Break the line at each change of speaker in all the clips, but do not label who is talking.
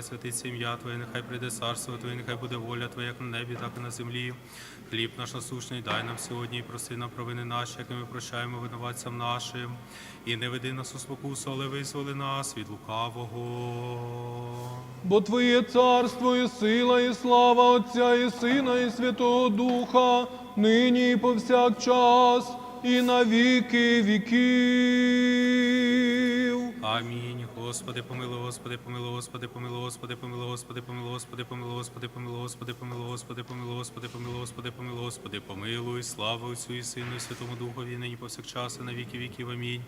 Нехай святиться ім'я Твоє, нехай прийде царство Твоє, нехай буде воля Твоя, як на небі, так і на землі. Хліб наш насущний дай нам сьогодні і прости нам провини наші, як ми прощаємо винуватцям нашим. І не веди нас у спокусу, але визволи нас від лукавого.
Бо Твоє царство і сила, і слава Отця, і Сина, і Святого Духа, нині і повсякчас, і на віки віків.
Амінь. Господи, помилуй, Господи, помилуй, Господи, помилуй, Господи, помилуй, Господи, помилуй, Господи, помилуй, Господи, помилуй, Господи, помилуй, Господи, помилуй, Господи, помилуй, Господи, помилуй, Господи, помилуй, слава Отцю і Сину, і Святому Духові, нині повсякчас, і на віки віків. Амінь.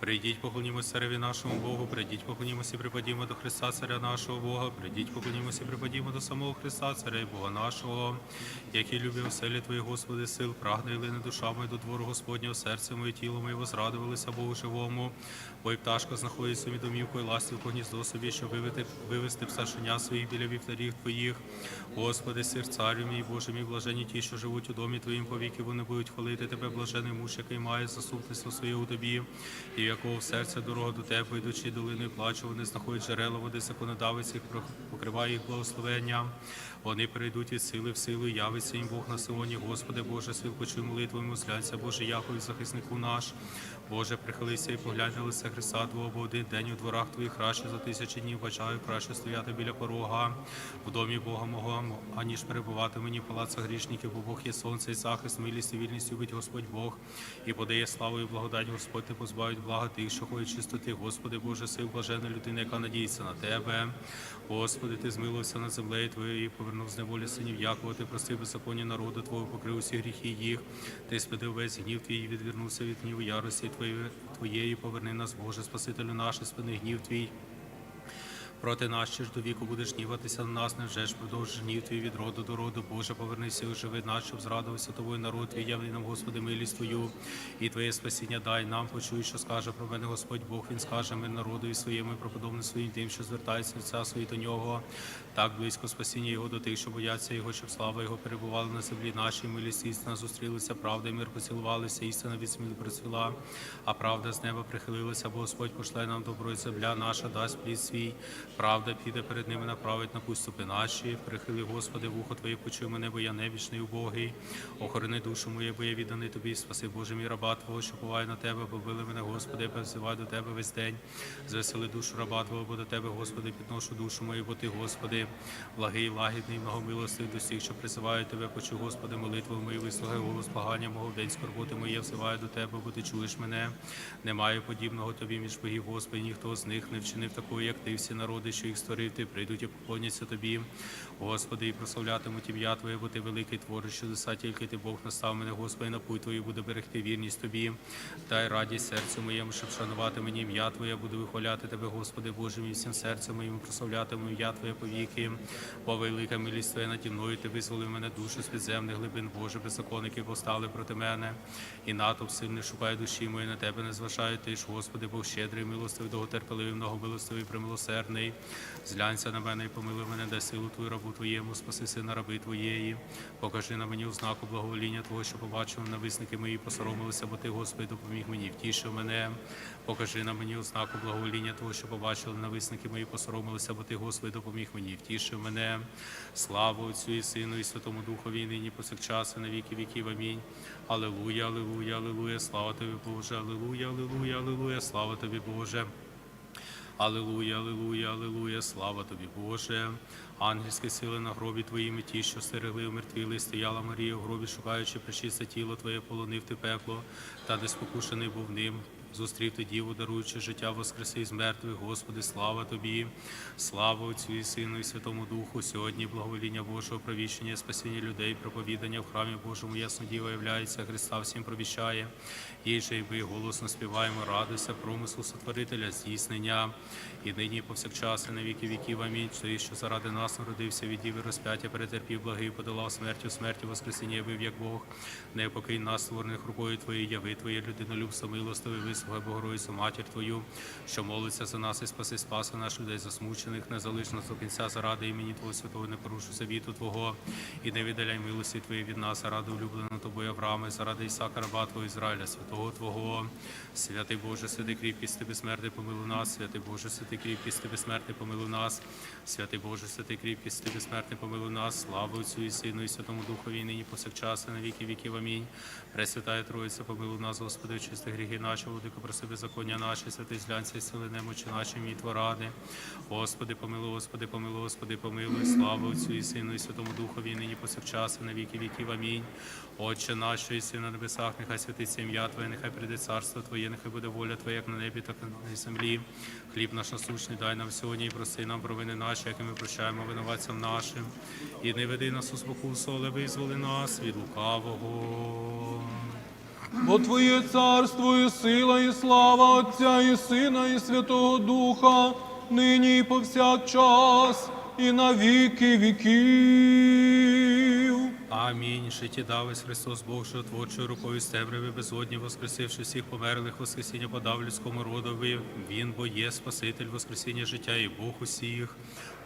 Прийдіть, поклонімося цареві нашому Богу, прийдіть, поклонімося і припадімо до Христа, царя нашого Бога, прийдіть, поклонімося і припадімо до самого Христа, царя і Бога нашого, який любив оселі Твої, Господи, сил, прагне і лине душа моя до двору Господнього, серце моє, тіло моє возрадувалися Богу живому, бо й пташка знаходить собі домівку і ластівку гніздо собі, щоб вивити, вивести пташеня своїх біля вівтарів Твоїх. Господи, сир царю мій, Боже мій, блажені ті, що живуть у домі Твоїм повіки, вони будуть хвалити Тебе, блажений муж, який має заступництво своє у Тобі, і якого серця дорога до Тебе, йдучи долиною плачу, вони знаходять джерела води, законодавець їх покриває їх благословенням. Вони перейдуть від сили в силу, явиться їм Бог на сьогодні. Господи, Боже, світ почуй молитву, мусляться, Боже, Яхові, захиснику наш. Боже, прихилися і поглянь на лице Христа Твого, бо один день у дворах Твоїх краще за тисячі днів бажаю краще стояти біля порога в домі Бога мого, аніж перебувати мені в палацах грішників, бо Бог є сонце і захист, милість і вільність любить Господь Бог, і подає славу і благодать Господь, не позбавить блага тих, що ходять чистоти. Господи, Боже, сил блажена людина, яка надіється на Тебе. Господи, Ти змилився над землею Твоєю і повернув з неволі синів Якова, Ти простив беззаконня народу Твого, покрив усі гріхи їх. Ти спидив весь гнів Твій, і відвернувся від гніву ярості Твоєї, поверни нас, Боже, Спасителю наш, спини гнів Твій. Проти нас ще ж до віку будеш гніватися на нас, невже ж продовжиш гнів твій від роду до роду. Боже, повернися і оживи нас, щоб зрадувався тобою народ твій, явний нам, Господи, милість Твою, і Твоє спасіння дай нам, почуй, що скаже про мене Господь Бог. Він скаже ми народу і своєму, і проподобне своїм тим, що звертається серця свої до нього. Так близько спасіння Його до тих, що бояться Його, щоб слава Його перебувала на землі нашій, милість істина зустрілися, правда і мир поцілувалися, істина від сміли процвіла, а правда з неба прихилилася, бо Господь пошле нам добро, і земля наша дасть плід свій. Правда піде перед ними, направить на пусть ступи наші. Прихили, Господи, вухо Твоє, почуй мене, бо я невічний убогий. Охорони душу мою, бо я відданий Тобі. Спаси, Боже мій раба Твого, що поває на Тебе, побили мене, Господи, я до Тебе весь день. Звесели душу раба Твого, бо до Тебе, Господи, підношу душу мою, бо Ти, Господи, благий, лагідний, многомилостивий до всіх, що призивають Тебе, почуй, Господи, молитву мою, вислухай голос благання мого в день скорботи моє, взиваю до Тебе, бо Ти чуєш мене. Немає подібного Тобі між богів, Господи, ніхто з них не вчинив такого, як Ти, всі народи, що їх створив, Ти прийдуть і поклоняться Тобі. Господи, і прославлятимуть ім'я Твоє, бо Ти великий твориш чудеса, тільки Ти Бог настав мене, Господи, на путь Твою буде берегти вірність Тобі. Дай радість серцю моєму, щоб шанувати мені ім'я Твоє, буду вихваляти Тебе, Господи, Боже мій, всім серцем моїм прославлятиму ім'я Твоє повіки. Бо велика милість Твоя наді мною, Ти визволив мене душу з підземних глибин, Боже, беззаконники повстали проти мене. І натовп сильний шукає душі мої, на Тебе не зважаю, Ти ж, Господи, Бог щедрий, милостивий, довготерпеливий, многомилостивий, примилосердний. Зглянься на мене і помилуй мене, дай силу Твою рабу Твоєму, спаси сина раби Твоєї. Покажи на мені ознаку благовоління Твого, що побачив нависники мої, посоромилися, бо Ти, Господи, допоміг мені, втішив мене. Покажи на мені ознаку благовоління Твого, що побачили нависники мої, посоромилися, бо Ти, Господи, допоміг мені, втішив мене. Слава Отцю і Сину, і Святому Духові, нині повсякчас, і на віки віків. Амінь. Алілуя, алілуя, алілуя, слава Тобі, Боже, алілуя, алілуя, алілуя, слава Тобі, Боже. Алілуя, Аллилуйя, Аллилуйя, слава тобі, Боже. Ангельські сили на гробі твоїми ті, що стерегли, умертвіли, стояла Марія в гробі, шукаючи причисте тіло Твоє, полонив ти пекло, та не спокушений був ним. Зустрів ти діву, даруючи життя воскреси з мертвих, Господи, слава Тобі, слава Отцю і Сину, і Святому Духу. Сьогодні благовоління Божого провіщення, спасіння людей, проповідання в храмі Божому, ясно діва являється, Христа всім провіщає. Їй же й ви голосно співаємо, радуйся, промислу сотворителя, здійснення. І нині і повсякчас, і на віки віків. Амінь. Той, що заради нас народився від діви розп'яття, перетерпів благий, подолав смертю, смерті, воскресіння явив, як Бог. Не покинь нас, створених рукою Твоєю, яви Твоє людинолюбство, милостивий, прислугай Богородицю, матір Твою, що молиться за нас і спаси спаси наших людей засмучених, не залиш нас до кінця заради імені Твого святого, не порушу завіту Твого, і не віддаляй милості Твої від нас, заради улюбленого Тобою Авраама, і заради Ісака, раба Твого Ізраїля, святого Твого. Святий Боже, святий кріпкість, Ти безсмертний, помилуй нас, святий Боже, святий кріпкість, Ти безсмертний, помилуй нас, святий Боже, святий кріпкість, Ти безсмертний, помилуй нас, слава Отцю і Сину, і Святому Духові, і нині повсякчас, і на віки віків. Амінь. Пресвятая Троїця, помилуй нас, Господи, очисти гріхи наші, владико, проси беззаконня наші, святий зглянься, і сили немочі наші, мій творади. Господи, помилуй, Господи, помилуй, Господи, помилуй, слава Отцю і Сину, і Святому Духові, і нині повсякчас, і на віки віків. Амінь. Отче наш, що єси на небесах, нехай святиться ім'я Твоє, нехай прийде царство Твоє, нехай буде воля Твоя, як на небі, так і на землі. Хліб наш насущний дай нам сьогодні і прости нам провини наші, як і ми прощаємо винуватцям нашим. І не веди нас у спокусу, але визволи нас від лукавого.
Бо Твоє царство і сила, і слава Отця і Сина, і Святого Духа, нині і повсякчас, і на віки віків.
Амінь. Житті давись Христос Бог, що творчою рукою з темряви безодні, воскресивши всіх померлих, воскресіння подав людському родові. Він бо є Спаситель, воскресіння життя і Бог усіх.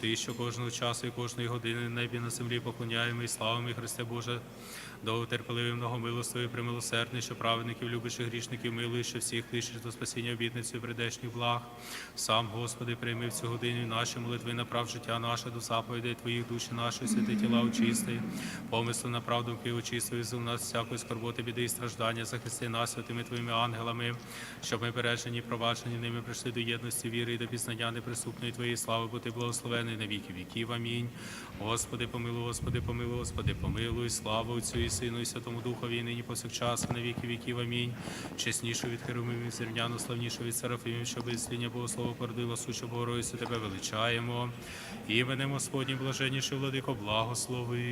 Ти, що кожного часу і кожної години на небі на землі поклоняємо і славимо, і Христе Боже, довготерпеливий, многомилостивий, примилосердний, що праведників, любячих грішників, милуй, що всіх кличеш до спасіння обітницю придешніх благ. Сам, Господи, прийми в цю годину наші молитви, направ життя наше до заповідей Твоїх душі нашої, святи тіла очисти, помисли на правду очисти, визвол нас всякої скорботи, біди і страждання, захисти нас святими Твоїми ангелами, щоб ми бережені, і проваджені ними прийшли до єдності віри і до пізнання неприступної Твоєї слави, бо Ти благословений на віки віків. Амінь. Господи, помилуй, Господи, помилуй, Господи, помилуй, слава Отцю і Сину, і Святому Духові, і нині повсякчас, на віки віків. Амінь. Чеснішу від Херомимів, зерняну, славнішу від Серафимів, щоб сління Богослова породила сущу Богородицю, Тебе величаємо. Іменем Господнім блаженніше владико, благослови.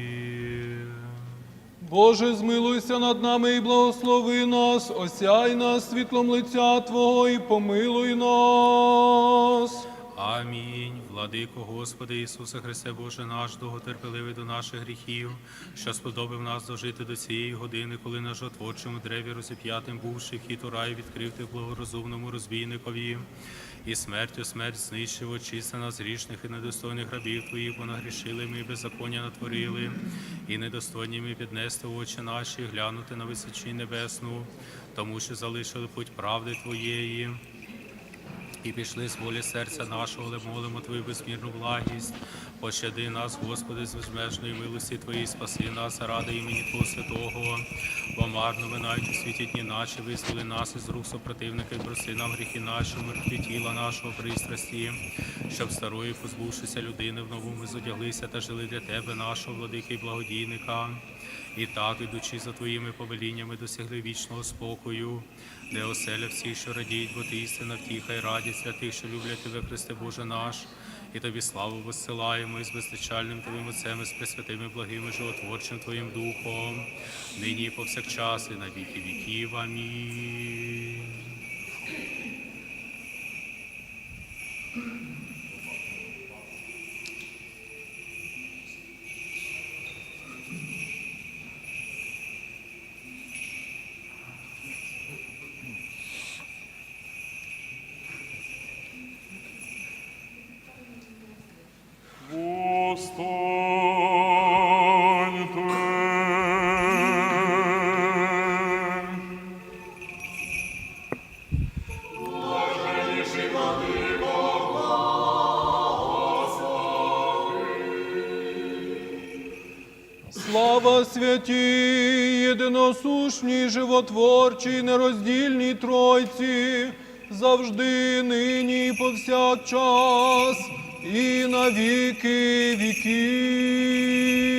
Боже, змилуйся над нами і благослови нас, осяй нас світлом лиця Твого і помилуй нас.
Амінь. Владико Господи Ісусе Христе Боже наш, довготерпеливий до наших гріхів, що сподобив нас дожити до цієї години, коли на жотворчому древі розіп'ятим бувши хід у рай відкрив ти благорозумному розбійникові, і смертю смерть знищив, очисти нас грішних і недостойних рабів Твоїх, бо нагрішили ми беззаконня натворили, і недостойні ми піднести очі наші, глянути на височі небесну, тому що залишили путь правди Твоєї. І пішли з волі серця нашого, але молимо Твою безмірну благість. Пощади нас, Господи, з безмежної милості Твоєї, спаси нас, ради імені Твого Святого, бо марно минають у світі дні наші, визволи нас із рук супротивника, і прости нам гріхи наші, мертві тіла нашого пристрасті, щоб старої, позбувшися людини, в новому зодяглися та жили для Тебе, нашого владики і благодійника. І так, ідучи за Твоїми повеліннями, досягли вічного спокою, де оселя всіх, що радіють, бо ти істина втіха і радість для тих, що люблять Тебе, Христе Боже наш, і Тобі славу висилаємо із безпечальним Твоїм Отцем, і з пресвятими благими животворчим Твоїм Духом, нині і повсякчас, і на віки віків. Амінь.
Святій, єдиносушній, животворчій, нероздільній Тройці, завжди, нині повсякчас, і на віки віків.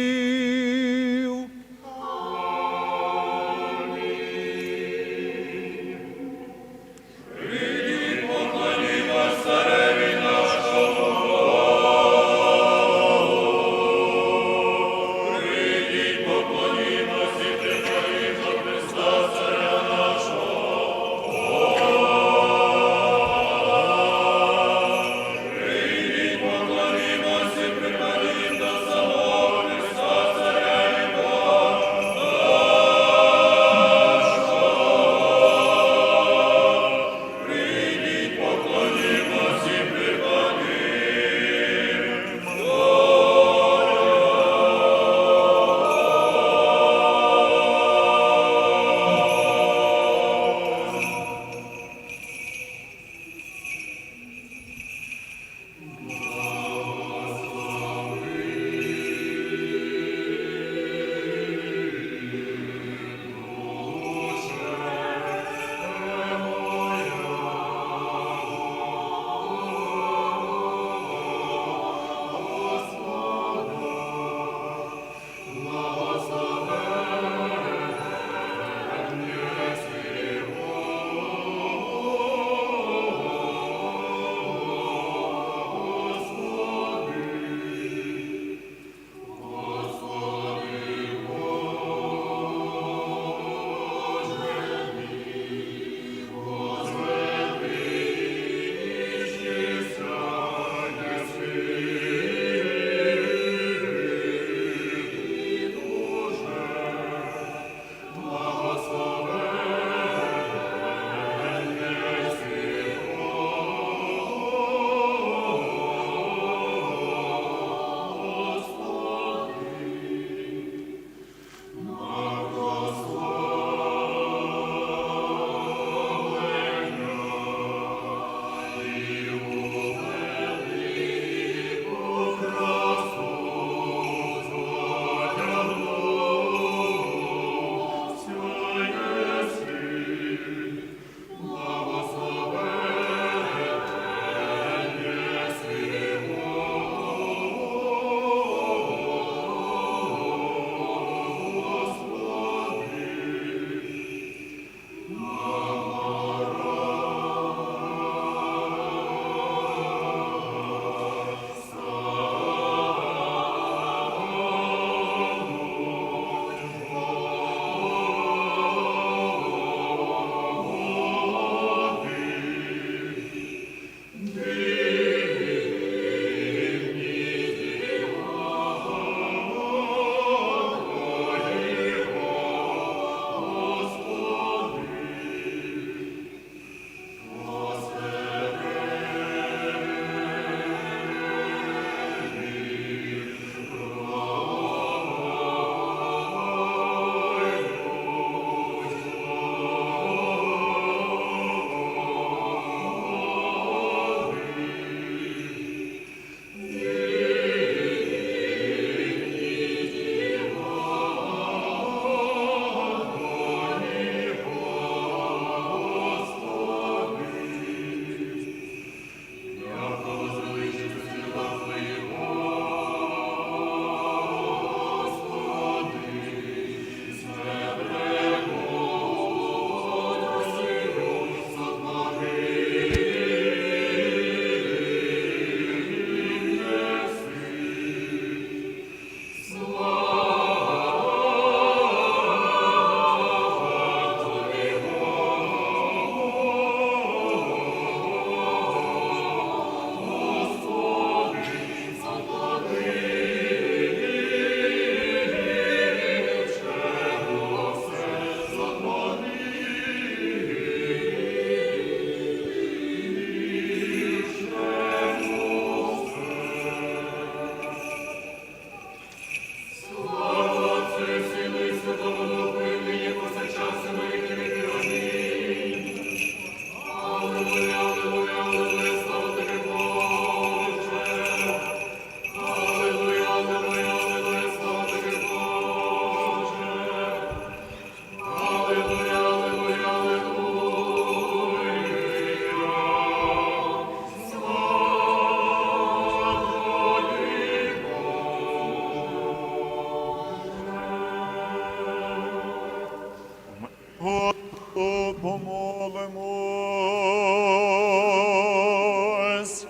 Христос.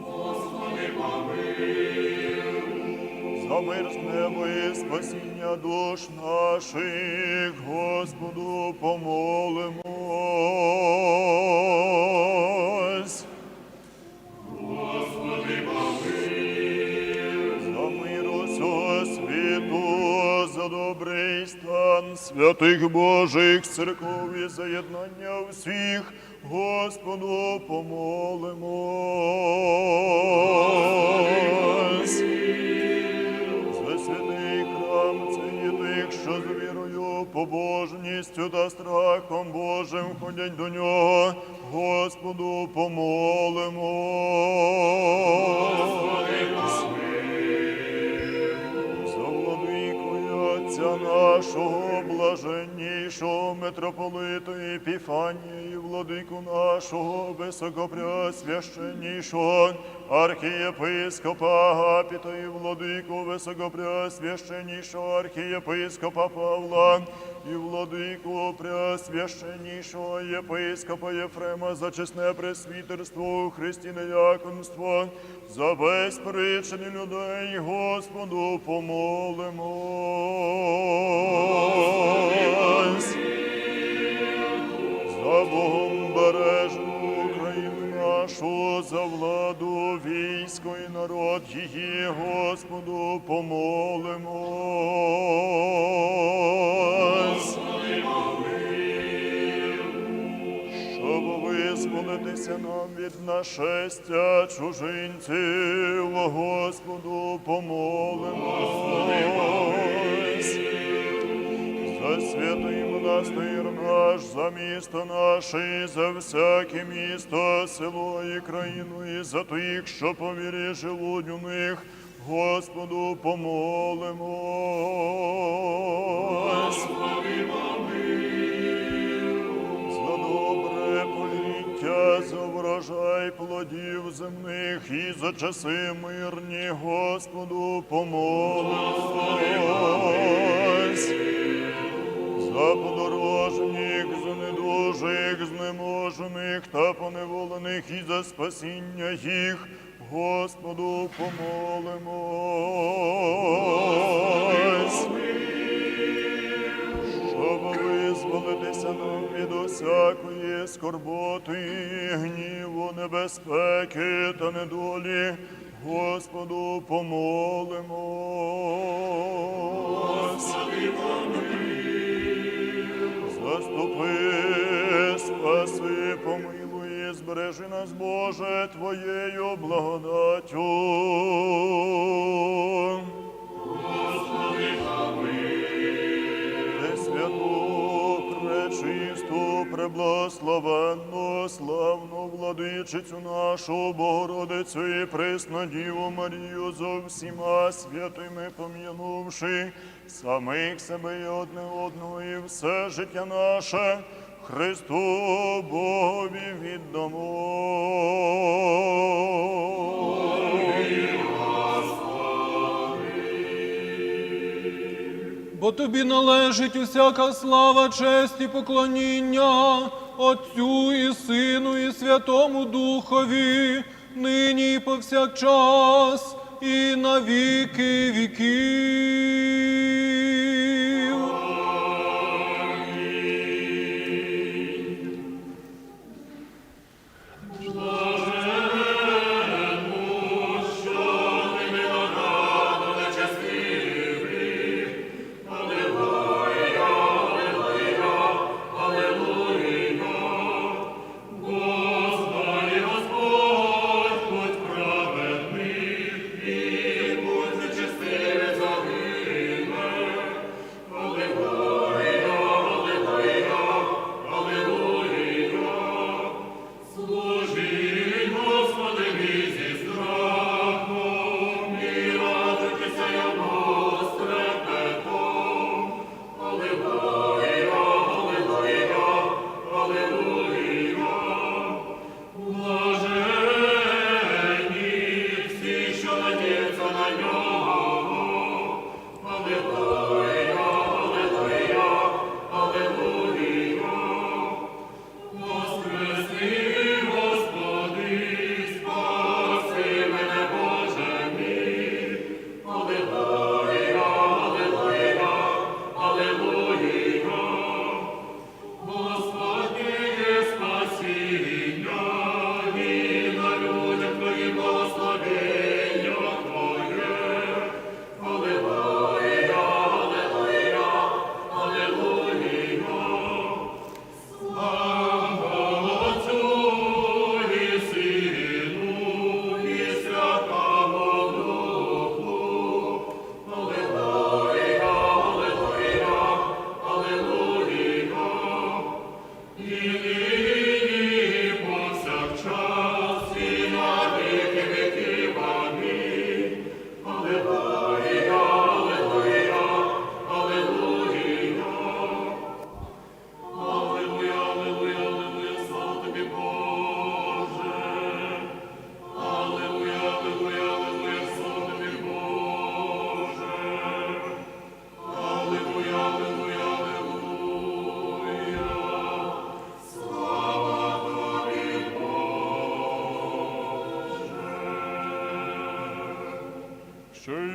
Господи, помилуй.
За мир з неба і спасіння душ наших, Господу помолимо. Святих Божих церков і за всіх, Господу помолимось. За святий храм це тих, що з вірою, побожністю та страхом Божим ходять до нього, Господу помолимось. Отця нашого блаженнішого митрополита Епіфанія і владику нашого високопреосвященнішого архієпископа Агапіта і владику високопреосвященнішого архієпископа Павла і владику преосвященнішого єпископа Єфрема за чесне пресвітерство у Христі неяконство, за весь причини людей, Господу помолимось. За Богом бережну Україну нашу, за владу військо і народ її, Господу помолимось. Визволитися нам від нашестя чужинців, Господу помолимось. За святий монастир наш, за місто наше, і за всяке місто, село і країну, і за тих, що по вірі живуть у них, Господу помолимось. За врожай плодів земних і за часи мирні, Господу помолимось. За подорожніх, за недужих, знеможених та поневолених і за спасіння їх, Господу помолимось. Щоб визволитися нам від усякої скорботи, гніву, небезпеки та недолі, Господу помолимось. Заступи, спаси, помилуй, збережи нас, Боже, Твоєю благодаттю. Пресвяту, преблагословенну, славну владичицю нашу, Богородицю і пресну Діву Марію зо всіма святими пом'янувши самих себе і одне одного, і все життя наше Христу Богові віддамо.
Бо тобі належить усяка слава, честь і поклоніння Отцю і Сину, і Святому Духові, нині і повсякчас, і навіки віків.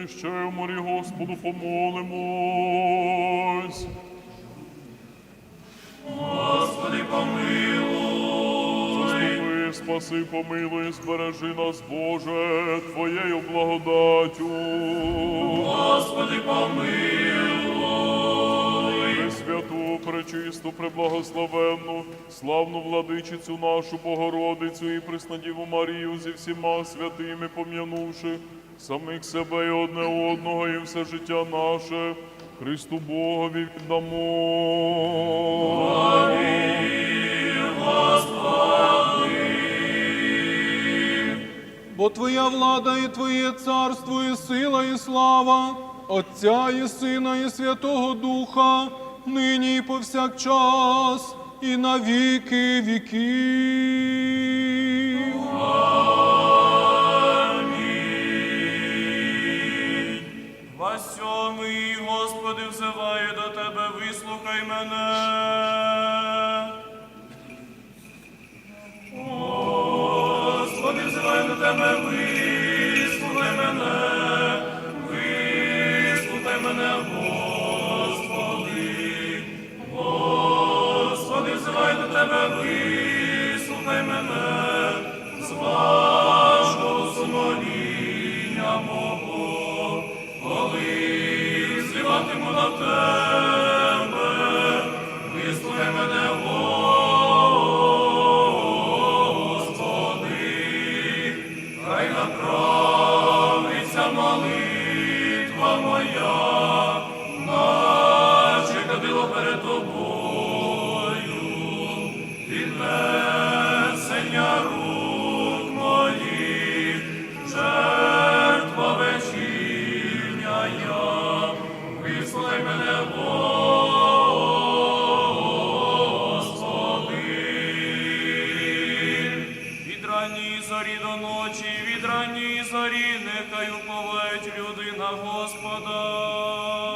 Ще в морі Господу помолимось.
Господи, помилуй.
Заступи, спаси, помилуй, збережи нас, Боже, Твоєю благодаттю.
Господи, помилуй.
Пресвяту, пречисту, преблагословенну, славну владичицю нашу Богородицю і Преснодіву Марію зі всіма святими пом'янувши самих себе і одне одного, і все життя наше Христу Богові віддамо.
Бо Твоя влада і Твоє царство, і сила, і слава, Отця і Сина, і Святого Духа, нині і повсякчас, і на віки віків.
Тебе, ранньої зорі, нехай уповають людина Господа.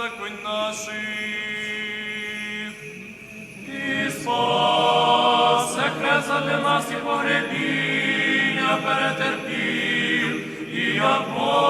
Беззаконь наших. І спас для нас і погребіння перетерпів, і я Бог